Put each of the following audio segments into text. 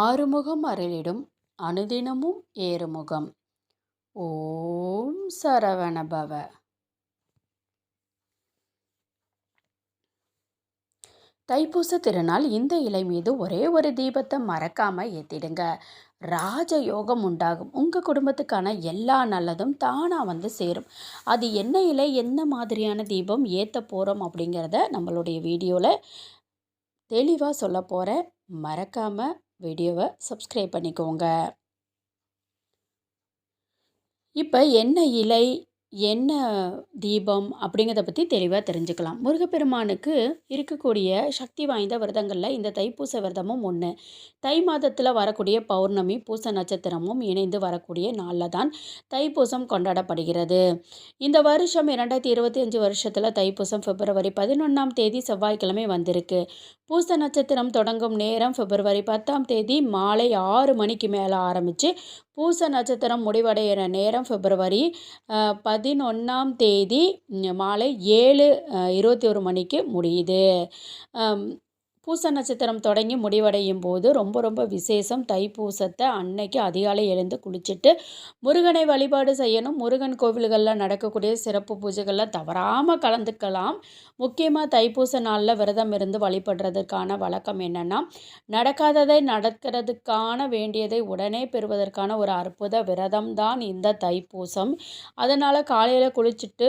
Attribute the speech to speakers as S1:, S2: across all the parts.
S1: ஆறுமுகம் அருளிடும் அனுதினமும் ஏறுமுகம். ஓம் சரவணபவ. தைப்பூச திருநாள் இந்த இலை மீது ஒரே ஒரு தீபத்தை மறக்காம ஏத்திடுங்க. ராஜ யோகம் உண்டாகும். உங்கள் குடும்பத்துக்கான எல்லா நல்லதும் தானாக வந்து சேரும். அது என்ன இலை என்ன மாதிரியான தீபம் ஏற்ற போகிறோம் அப்படிங்கிறத நம்மளுடைய வீடியோவில் தெளிவாக சொல்ல போகிறேன் மறக்காமல் வீடியோவை சப்ஸ்கிரைப் பண்ணிக்கோங்க. இப்போ என்ன இலை என்ன தீபம் அப்படிங்கிறத பற்றி தெளிவாக தெரிஞ்சுக்கலாம். முருகப்பெருமானுக்கு இருக்கக்கூடிய சக்தி வாய்ந்த விரதங்களில் இந்த தைப்பூச விரதமும் ஒன்று தை மாதத்தில் வரக்கூடிய பௌர்ணமி பூச நட்சத்திரமும் இணைந்து வரக்கூடிய நாளில் தான் தைப்பூசம் கொண்டாடப்படுகிறது. இந்த வருஷம் இரண்டாயிரத்தி இருபத்தி அஞ்சு வருஷத்தில் தைப்பூசம் பிப்ரவரி பதினொன்றாம் தேதி செவ்வாய்க்கிழமை வந்திருக்கு. பூச நட்சத்திரம் தொடங்கும் நேரம் பிப்ரவரி பத்தாம் தேதி மாலை ஆறு மணிக்கு மேலே ஆரம்பித்து பூச நட்சத்திரம் முடிவடைகிற நேரம் பிப்ரவரி பதினொன்றாம் தேதி மாலை ஏழு இருபத்தி ஒரு மணிக்கு முடியுது. பூச நட்சத்திரம் தொடங்கி முடிவடையும் போது ரொம்ப ரொம்ப விசேஷம். தைப்பூசத்தை அன்னைக்கு அதிகாலை எழுந்து குளிச்சுட்டு முருகனை வழிபாடு செய்யணும். முருகன் கோவில்களில் நடக்கக்கூடிய சிறப்பு பூஜைகளில் தவறாமல் கலந்துக்கலாம். முக்கியமாக தைப்பூச நாளில் விரதம் இருந்து வழிபடுறதுக்கான வழக்கம் என்னென்னா நடக்காததை நடக்கிறதுக்கான வேண்டியதை உடனே பெறுவதற்கான ஒரு அற்புத விரதம் தான் இந்த தைப்பூசம். அதனால் காலையில் குளிச்சுட்டு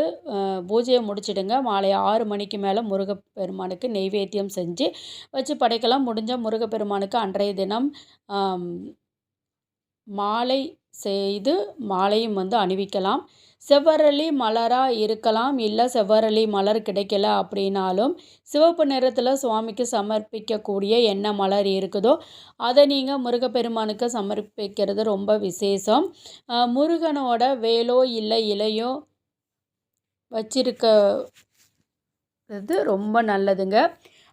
S1: பூஜையை முடிச்சிடுங்க. மாலை ஆறு மணிக்கு மேலே முருகப்பெருமானுக்கு நெய்வேத்தியம் செஞ்சு வச்சு படைக்கலாம். முடிஞ்ச முருகப்பெருமானுக்கு அன்றைய தினம் மாலை செய்து மாலையும் வந்து அணிவிக்கலாம். செவ்வரளி மலராக இருக்கலாம். இல்லை செவ்வரளி மலர் கிடைக்கல அப்படின்னாலும் சிவப்பு நிறத்தில் சுவாமிக்கு சமர்ப்பிக்கக்கூடிய என்ன மலர் இருக்குதோ அதை நீங்கள் முருகப்பெருமானுக்கு சமர்ப்பிக்கிறது ரொம்ப விசேஷம். முருகனோட வேலோ இல்லை இலையோ வச்சிருக்க ரொம்ப நல்லதுங்க.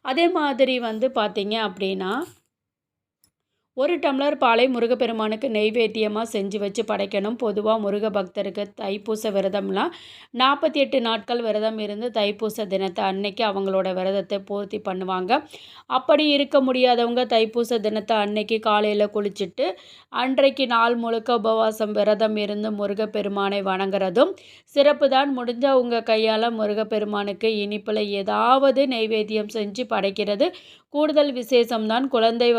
S1: அதே மாதிரி வந்து பார்த்திங்க அப்படின்னா ஒரு டம்ளர் பாலை முருகப்பெருமானுக்கு நெய்வேத்தியமாக செஞ்சு வச்சு படைக்கணும். பொதுவாக முருக பக்தருக்கு தைப்பூச விரதம்லாம் நாற்பத்தி எட்டு நாட்கள் விரதம் இருந்து தைப்பூச தினத்தை அன்னைக்கு அவங்களோட விரதத்தை பூர்த்தி பண்ணுவாங்க. அப்படி இருக்க முடியாதவங்க தைப்பூச தினத்தை அன்னைக்கு காலையில் குளிச்சுட்டு அன்றைக்கு நாள் முழுக்க உபவாசம் விரதம் இருந்து முருகப்பெருமானை வணங்குறதும் சிறப்பு தான். முடிஞ்ச உங்கள் கையால் முருகப்பெருமானுக்கு இனிப்பில் ஏதாவது நெய்வேத்தியம் செஞ்சு படைக்கிறது கூடுதல் விசேஷம்தான் குழந்தை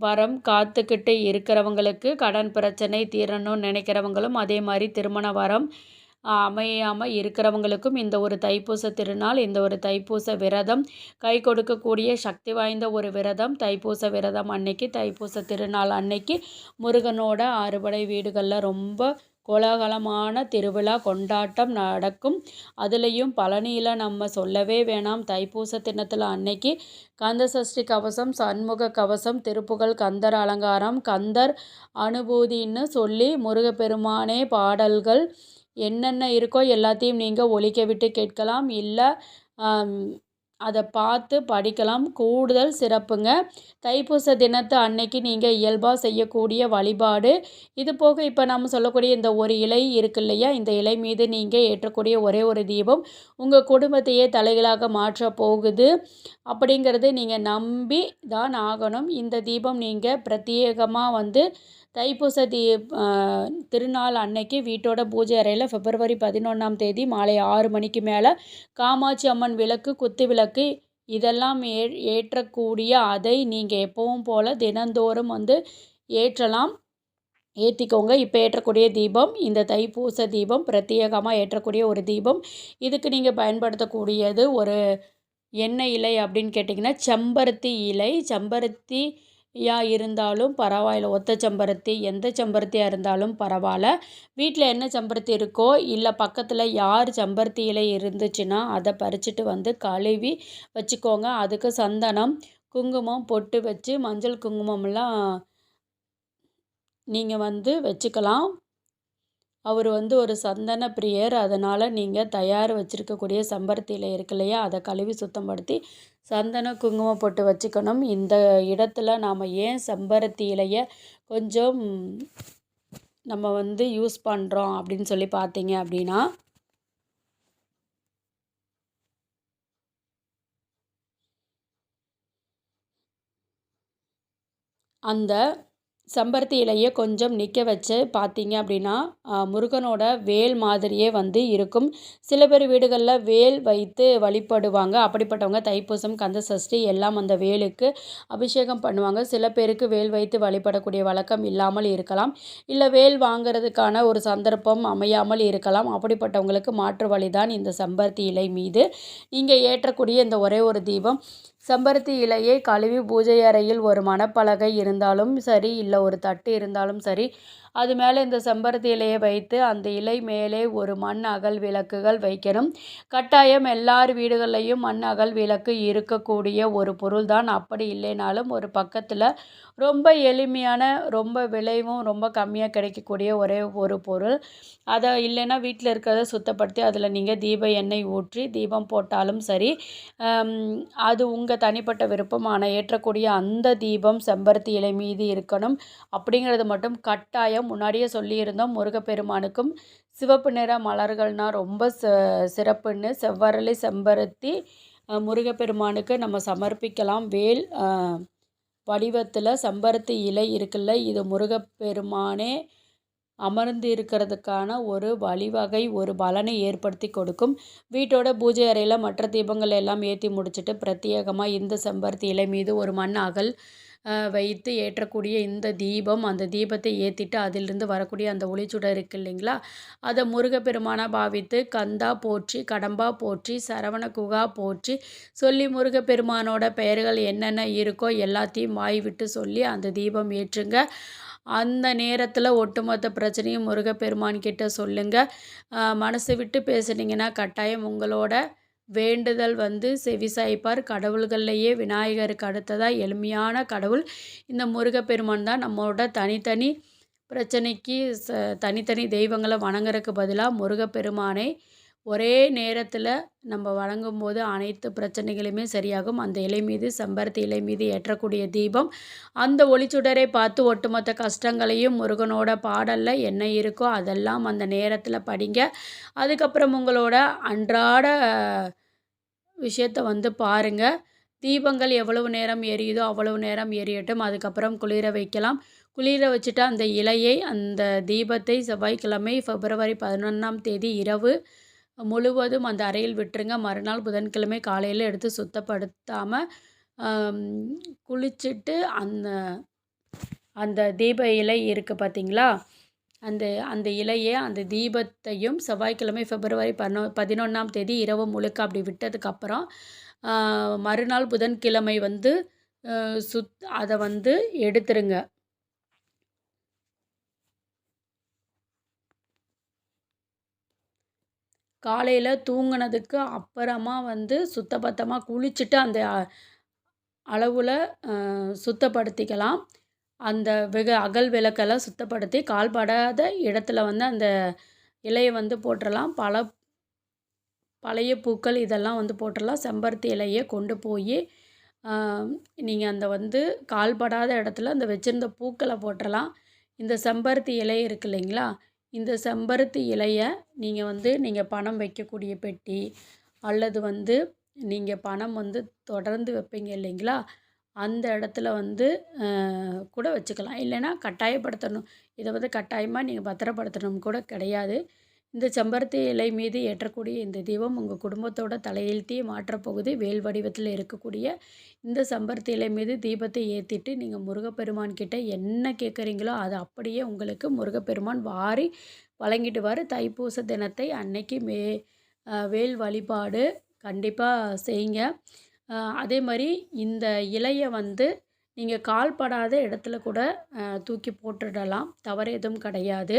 S1: வரம் காத்துக்கிட்டு இருக்கிறவங்களுக்கு கடன் பிரச்சனை தீரணும்னு நினைக்கிறவங்களும் அதே மாதிரி திருமண வரம் அமையாமல் இருக்கிறவங்களுக்கும் இந்த ஒரு தைப்பூச திருநாள் இந்த ஒரு தைப்பூச விரதம் கை கொடுக்கக்கூடிய சக்தி வாய்ந்த ஒரு விரதம் தைப்பூச விரதம் அன்னைக்கு தைப்பூச திருநாள் அன்னைக்கு முருகனோட அறுபடை வீடுகளில் ரொம்ப கோலாகலமான திருவிழா கொண்டாட்டம் நடக்கும். அதுலேயும் பழனியில் நம்ம சொல்லவே வேணாம். தைப்பூச தினத்தில் அன்னைக்கு கந்த சஷ்டி கவசம் சண்முக கவசம் திருப்புகழ் கந்தர் அலங்காரம் கந்தர் அனுபூதின்னு சொல்லி முருகப்பெருமானே பாடல்கள் என்னென்ன இருக்கோ எல்லாத்தையும் நீங்கள் ஒழிக்க விட்டு கேட்கலாம். இல்லை அதை பார்த்து படிக்கலாம். கூடுதல் சிறப்புங்க. தைப்பூச தினத்து அன்னைக்கு நீங்கள் இயல்பாக செய்யக்கூடிய வழிபாடு. இது போக இப்போ நம்ம சொல்லக்கூடிய இந்த ஒரு இலை இருக்கு இல்லையா? இந்த இலை மீது நீங்கள் ஏற்றக்கூடிய ஒரே ஒரு தீபம் உங்கள் குடும்பத்தையே தலைகளாக மாற்ற போகுது. அப்படிங்கிறது நீங்கள் நம்பி தான் ஆகணும். இந்த தீபம் நீங்கள் பிரத்யேகமாக வந்து தைப்பூச தீ திருநாள் அன்னைக்கு வீட்டோட பூஜை அறையில் பிப்ரவரி பதினொன்றாம் தேதி மாலை ஆறு மணிக்கு மேலே காமாட்சி அம்மன் விளக்கு குத்து விளக்கு இதெல்லாம் ஏ ஏற்றக்கூடிய அதை நீங்கள் எப்பவும் போல் தினந்தோறும் வந்து ஏற்றலாம். ஏற்றிக்கோங்க இப்போ ஏற்றக்கூடிய தீபம் இந்த தைப்பூச தீபம் பிரத்யேகமாக ஏற்றக்கூடிய ஒரு தீபம். இதுக்கு நீங்கள் பயன்படுத்தக்கூடியது ஒரு எண்ணெய் இலை அப்படின்னு கேட்டிங்கன்னா செம்பருத்தி இலை. செம்பருத்தி யா இருந்தாலும் பரவாயில்ல. ஒத்த செம்பருத்தி எந்த செம்பருத்தியாக இருந்தாலும் பரவாயில்ல. வீட்டில் என்ன செம்பருத்தி இருக்கோ இல்லை பக்கத்தில் யார் செம்பருத்தி இலை இருந்துச்சுன்னா அதை பறிச்சுட்டு வந்து கழுவி வச்சுக்கோங்க. அதுக்கு சந்தனம் குங்குமம் பொட்டு வச்சு மஞ்சள் குங்குமம்லாம் நீங்கள் வந்து வச்சுக்கலாம். அவர் வந்து ஒரு சந்தன பிரியர். அதனால் நீங்கள் தயார் வச்சுருக்கக்கூடிய சம்பருத்தியில் இலை இருக்கு இல்லையா? அதை கழுவி சுத்தப்படுத்தி சந்தன குங்குமம் போட்டு வச்சுக்கணும். இந்த இடத்துல நாம் ஏன் செம்பருத்தி இலையை கொஞ்சம் நம்ம வந்து யூஸ் பண்ணுறோம் அப்படின்னு சொல்லி பார்த்தீங்க அப்படின்னா அந்த செம்பருத்தி இலையை கொஞ்சம் நிற்க வச்சு பார்த்தீங்க அப்படின்னா முருகனோட வேல் மாதிரியே வந்து இருக்கும். சில பேர் வீடுகளில் வேல் வைத்து வழிபடுவாங்க. அப்படிப்பட்டவங்க தைப்பூசம் கந்த சஷ்டி எல்லாம் அந்த வேலுக்கு அபிஷேகம் பண்ணுவாங்க. சில பேருக்கு வேல் வைத்து வழிபடக்கூடிய வழக்கம் இல்லாமல் இருக்கலாம். இல்லை வேல் வாங்கிறதுக்கான ஒரு சந்தர்ப்பம் அமையாமல் இருக்கலாம். அப்படிப்பட்டவங்களுக்கு மாற்று வழிதான் இந்த செம்பருத்தி இலை மீது. நீங்கள் ஏற்றக்கூடிய இந்த ஒரே ஒரு தீபம். செம்பருத்தி இலையை கழுவி பூஜை அறையில் ஒரு மணப்பலகை இருந்தாலும் சரி இல்லை ஒரு தட்டு இருந்தாலும் சரி அது மேலே இந்த செம்பருத்தி இலையை வைத்து அந்த இலை மேலே ஒரு மண் அகல் விளக்குகள் வைக்கணும். கட்டாயம் எல்லார் வீடுகள்லையும் மண் அகல் விளக்கு இருக்கக்கூடிய ஒரு பொருள் தான் அப்படி இல்லைனாலும் ஒரு பக்கத்தில் ரொம்ப எளிமையான ரொம்ப விளைவும் ரொம்ப கம்மியாக கிடைக்கக்கூடிய ஒரே ஒரு பொருள். அதை இல்லைன்னா வீட்டில் இருக்கிறத சுத்தப்படுத்தி அதில் நீங்கள் தீப எண்ணெய் ஊற்றி தீபம் போட்டாலும் சரி அது உங்கள் தனிப்பட்ட விருப்பமான ஏற்றக்கூடிய அந்த தீபம் செம்பருத்தி இலை மீது இருக்கணும். அப்படிங்கிறது மட்டும் கட்டாயம் முன்னாடியே சொல்லியிருந்தோம். முருகப்பெருமானுக்கும் சிவப்பு நிற மலர்கள்னால் ரொம்ப ச சிறப்புன்னு. செவ்வரளி செம்பருத்தி முருகப்பெருமானுக்கு நம்ம சமர்ப்பிக்கலாம். வேல் வடிவத்தில் செம்பருத்தி இலை இருக்குல்ல இது முருகப்பெருமானே அமர்ந்து இருக்கிறதுக்கான ஒரு வழிவகை ஒரு பலனை ஏற்படுத்தி கொடுக்கும். வீட்டோட பூஜை அறையில் மற்ற தீபங்கள் எல்லாம் ஏற்றி முடிச்சுட்டு பிரத்யேகமாக இந்த செம்பருத்தி இலை மீது ஒரு மண் அகல் வைத்து ஏற்றக்கூடிய இந்த தீபம் அந்த தீபத்தை ஏற்றிட்டு அதிலிருந்து வரக்கூடிய அந்த ஒளிச்சுடர் இருக்குது இல்லைங்களா? அதை முருகப்பெருமானாக பாவித்து கந்தா போற்றி கடம்பா போற்றி சரவண குகா போற்றி சொல்லி முருகப்பெருமானோட பெயர்கள் என்னென்ன இருக்கோ எல்லாத்தையும் வாய் விட்டு சொல்லி அந்த தீபம் ஏற்றுங்க. அந்த நேரத்தில் ஒட்டுமொத்த பிரச்சனையும் முருகப்பெருமான் கிட்ட சொல்லுங்கள் மனசு விட்டு பேசுனீங்கன்னா கட்டாயம் உங்களோட வேண்டுதல் வந்து செவிசாய்ப்பார். கடவுள்கள்லையே விநாயகருக்கு அடுத்ததாக எளிமையான கடவுள். இந்த முருகப்பெருமான் தான் நம்மளோட தனித்தனி பிரச்சனைக்கு ச தனித்தனி தெய்வங்களை வணங்குறதுக்கு பதிலாக முருகப்பெருமானை ஒரே நேரத்தில் நம்ம வழங்கும் போது அனைத்து பிரச்சனைகளுமே சரியாகும். அந்த இலை மீது செம்பருத்தி இலை மீது ஏற்றக்கூடிய தீபம் அந்த ஒளிச்சுடரை பார்த்து ஒட்டுமொத்த கஷ்டங்களையும் முருகனோட பாடலில் என்ன இருக்கோ அதெல்லாம் அந்த நேரத்தில் படிங்க. அதுக்கப்புறம் உங்களோட அன்றாட விஷயத்த வந்து பாருங்கள் தீபங்கள் எவ்வளவு நேரம் எரியுதோ அவ்வளவு நேரம் எரியட்டும். அதுக்கப்புறம் குளிர வைக்கலாம். குளிர வச்சுட்டு அந்த இலையை அந்த தீபத்தை செவ்வாய்க்கிழமை பிப்ரவரி பதினொன்றாம் தேதி இரவு முழுவதும் அந்த அறையில் விட்டுருங்க. மறுநாள் புதன்கிழமை காலையில் எடுத்து சுத்தப்படுத்தாமல் குளிச்சுட்டு அந்த அந்த தீப இலை இருக்குது பார்த்தீங்களா அந்த அந்த இலையை அந்த தீபத்தையும் செவ்வாய்க்கிழமை பிப்ரவரி பதினொ பதினொன்றாம் தேதி இரவு முழுக்க அப்படி விட்டதுக்கப்புறம் மறுநாள் புதன்கிழமை வந்து சுத் அதை வந்து எடுத்துருங்க. காலையில் தூங்கினதுக்கு அப்புறமா வந்து சுத்தபத்தமாக குளிச்சுட்டு அந்த அளவில் சுத்தப்படுத்திக்கலாம். அந்த வெகு அகல் விளக்கெல்லாம் சுத்தப்படுத்தி கால்படாத இடத்துல வந்து அந்த இலையை வந்து போட்டுடலாம் பல பழைய பூக்கள் இதெல்லாம் வந்து போட்டுடலாம் செம்பருத்தி இலையை கொண்டு போய் நீங்கள் அந்த வந்து கால்படாத இடத்துல அந்த வச்சுருந்த பூக்களை போட்டுடலாம் இந்த செம்பருத்தி இலை இருக்கு இல்லைங்களா? இந்த செம்பருத்தி இலையை நீங்கள் வந்து நீங்கள் பணம் வைக்கக்கூடிய பெட்டி அல்லது வந்து நீங்கள் பணம் வந்து தொடர்ந்து வைப்பீங்க இல்லைங்களா? அந்த இடத்துல வந்து கூட வச்சுக்கலாம். இல்லைன்னா கட்டாயப்படுத்தணும். இதை வந்து கட்டாயமாக நீங்கள் பத்திரப்படுத்தணும் கூட கிடையாது. இந்த செம்பருத்தி இலை மீது ஏற்றக்கூடிய இந்த தீபம் உங்கள் குடும்பத்தோட தலையெழுத்தையே மாற்றப்போகுது வேல் வடிவத்தில் இருக்கக்கூடிய இந்த செம்பருத்தி இலை மீது தீபத்தை ஏற்றிட்டு நீங்கள் முருகப்பெருமான் கிட்ட என்ன கேட்குறீங்களோ அதை அப்படியே உங்களுக்கு முருகப்பெருமான் வாரி வழங்கிடுவார். தைப்பூச தினத்தை அன்னைக்கு மே வேல் வழிபாடு கண்டிப்பாக செய்யுங்க. அதே மாதிரி இந்த இலையை வந்து நீங்கள் கால்படாத இடத்துல கூட தூக்கி போட்டுடலாம். தவறு எதுவும் கிடையாது.